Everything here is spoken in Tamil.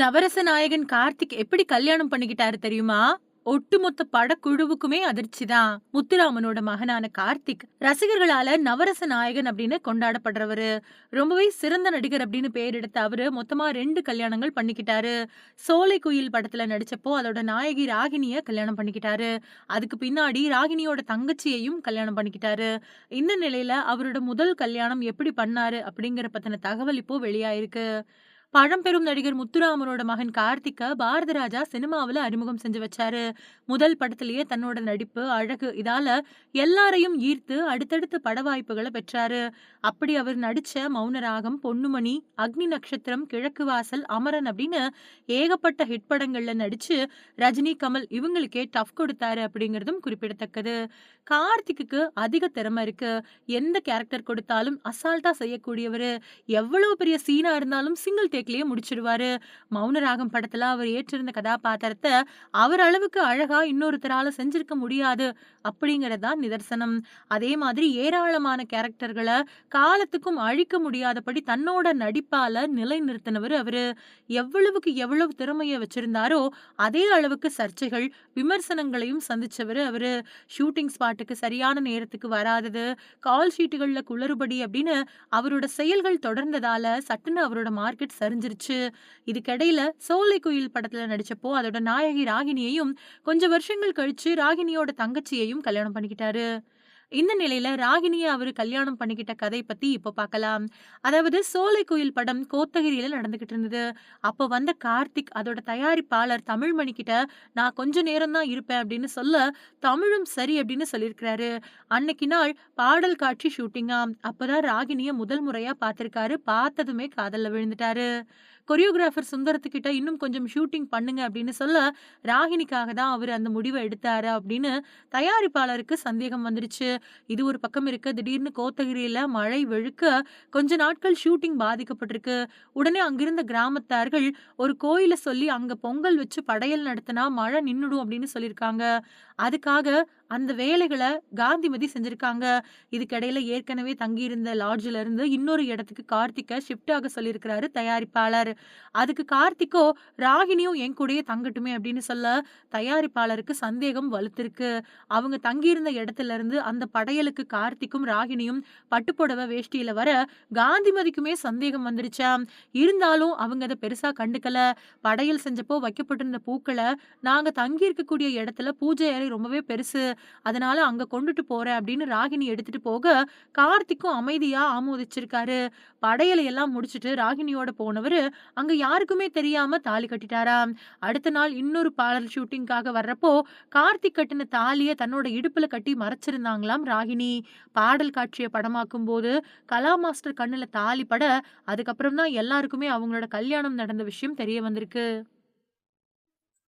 நவரச நாயகன் கார்த்திக் எப்படி கல்யாணம் பண்ணிக்கிட்டாரு தெரியுமா? ஒட்டுமொத்த படக்குழுவுக்குமே அதிர்ச்சி தான். முத்துராமனோட மகனான கார்த்திக் ரசிகர்களால நவரச நாயகன் அப்படின்னு கொண்டாடப்படுறவரு. ரொம்பவே சிறந்த நடிகர் அப்படின்னு பேர் எடுத்த அவரு மொத்தமா ரெண்டு கல்யாணங்கள் பண்ணிக்கிட்டாரு. சோலை குயில் படத்துல நடிச்சப்போ அதோட நாயகி ராகினிய கல்யாணம் பண்ணிக்கிட்டாரு. அதுக்கு பின்னாடி ராகினியோட தங்கச்சியையும் கல்யாணம் பண்ணிக்கிட்டாரு. இந்த நிலையில அவரோட முதல் கல்யாணம் எப்படி பண்ணாரு அப்படிங்கிற பத்தின தகவல் இப்போ வெளியாயிருக்கு. பழம்பெரும் நடிகர் முத்துராமனோட மகன் கார்த்திக்க பாரத ராஜா சினிமாவில் அறிமுகம் செஞ்சு வச்சாரு. முதல் படத்திலேயே தன்னோட நடிப்பு அழகு இதால எல்லாரையும் ஈர்த்து அடுத்தடுத்து பட வாய்ப்புகளை பெற்றாரு. அப்படி அவர் நடிச்ச மௌனராகம் பொன்னுமணி அக்னி நட்சத்திரம் கிழக்கு வாசல் அமரன் அப்படின்னு ஏகப்பட்ட ஹிட் படங்கள்ல நடிச்சு ரஜினி கமல் இவங்களுக்கே டஃப் கொடுத்தாரு அப்படிங்கிறதும் குறிப்பிடத்தக்கது. கார்த்திக்கு அதிக திறமை இருக்கு. எந்த கேரக்டர் கொடுத்தாலும் அசால்ட்டா செய்யக்கூடியவர். எவ்வளவு பெரிய சீனா இருந்தாலும் சிங்கிள் டேக்லயே முடிச்சிடுவாரு. மௌனராகம் படத்துல அவர் ஏற்றிருந்த கதாபாத்திரத்தை அவர் அளவுக்கு அழகா இன்னொருத்தரால செஞ்சிருக்க முடியாது அப்படிங்கறதுதான் நிதர்சனம். அதே மாதிரி ஏராளமான கேரக்டர்களை காலத்துக்கும் அழிக்க முடியாதபடி தன்னோட நடிப்பால நிலை நிறுத்தினவர் அவரு. எவ்வளவுக்கு எவ்வளவு திறமையை வச்சிருந்தாரோ அதே அளவுக்கு சர்ச்சைகள் விமர்சனங்களையும் சந்திச்சவர் அவரு. ஷூட்டிங் ஸ்பாட்டுக்கு சரியான நேரத்துக்கு வராதது கால் ஷீட்டுகள்ல குளறுபடி அப்படின்னு அவரோட செயல்கள் தொடர்ந்ததால சட்டுன்னு அவரோட மார்க்கெட் சரிஞ்சிருச்சு இதுக்கிடையில சோலை குயில் படத்துல நடிச்சப்போ அதோட நாயகி ராகினியையும் கொஞ்சம் வருஷங்கள் கழிச்சு ராகினியோட தங்கச்சியையும் கல்யாணம் பண்ணிக்கிட்டாரு. இந்த நிலையில ராகினியை அவர் கல்யாணம் பண்ணிக்கிட்ட கதை பத்தி இப்போ பார்க்கலாம் அதாவது சோலை குயில் படம் கோத்தகிரியில நடந்துகிட்டு இருந்தது. அப்போ வந்த கார்த்திக் அதோட தயாரிப்பாளர் தமிழ்மணி கிட்ட நான் கொஞ்ச நேரம் தான் இருப்பேன் அப்படின்னு சொல்ல தமிழும் சரி அப்படின்னு சொல்லியிருக்கிறாரு. அன்னைக்கு நாள் பாடல் காட்சி ஷூட்டிங்கா? அப்பதான் ராகினியை முதல் முறையா பார்த்திருக்காரு. பார்த்ததுமே காதல்ல விழுந்துட்டாரு. கொரியோகிராஃபர் சுந்தரத்துக்கிட்ட இன்னும் கொஞ்சம் ஷூட்டிங் பண்ணுங்க அப்படின்னு சொல்ல ராகினிக்காக தான் அவர் அந்த முடிவை எடுத்தாரு அப்படின்னு தயாரிப்பாளருக்கு சந்தேகம் வந்துருச்சு. இது ஒரு பக்கம் இருக்க திடீர்னு கோத்தகிரியில மழை வெழுக்க கொஞ்ச நாட்கள் ஷூட்டிங் பாதிக்கப்பட்டிருக்கு. உடனே அங்கிருந்த கிராமத்தார்கள் ஒரு கோயில சொல்லி அங்க பொங்கல் வச்சு படையல் நடத்தினா மழை நின்னுடும் அப்படின்னு சொல்லியிருக்காங்க. அதுக்காக அந்த வேலைகளை காந்திமதி செஞ்சிருக்காங்க. இதுக்கிடையில ஏற்கனவே தங்கியிருந்த லாட்ஜில் இருந்து இன்னொரு இடத்துக்கு கார்த்திகை ஷிஃப்ட் ஆக சொல்லியிருக்கிறாரு தயாரிப்பாளர். அதுக்கு கார்த்திக்கோ ராகினியும் என் கூடயே தங்கட்டுமே அப்படின்னு சொல்ல தயாரிப்பாளருக்கு சந்தேகம் வலுத்திருக்கு. அவங்க தங்கியிருந்த இடத்துல இருந்து அந்த படையலுக்கு கார்த்திக்கும் ராகினியும் பட்டுப்புடவை வேஷ்டியில வர காந்திமதிக்குமே சந்தேகம் வந்துருச்சா? இருந்தாலும் அவங்க அதை பெருசா கண்டுக்கல. படையல் செஞ்சப்போ வைக்கப்பட்டிருந்த பூக்களை நாங்க தங்கி இருக்கக்கூடிய இடத்துல பூஜை அறை ரொம்பவே பெருசு. அதனால அங்க கொண்டுட்டு போறேன் அப்படின்னு ராகினி எடுத்துட்டு போக கார்த்திக்கும் அமைதியா ஆமோதிச்சிருக்காரு. படையலை எல்லாம் முடிச்சிட்டு ராகினியோட போனவர் அங்க யாருக்குமே தெரியாம தாலி கட்டிட்டாராம் அடுத்த நாள் இன்னொரு பாடல் ஷூட்டிங்காக வர்றப்போ கார்த்திக் கட்டின தாலிய தன்னோட இடுப்புல கட்டி மறைச்சிருந்தாங்களாம் ராகினி பாடல் காட்சியை படமாக்கும் போது கலா மாஸ்டர் கண்ணுல தாலி பட அதுக்கப்புறம் தான் எல்லாருக்குமே அவங்களோட கல்யாணம் நடந்த விஷயம் தெரிய வந்திருக்கு.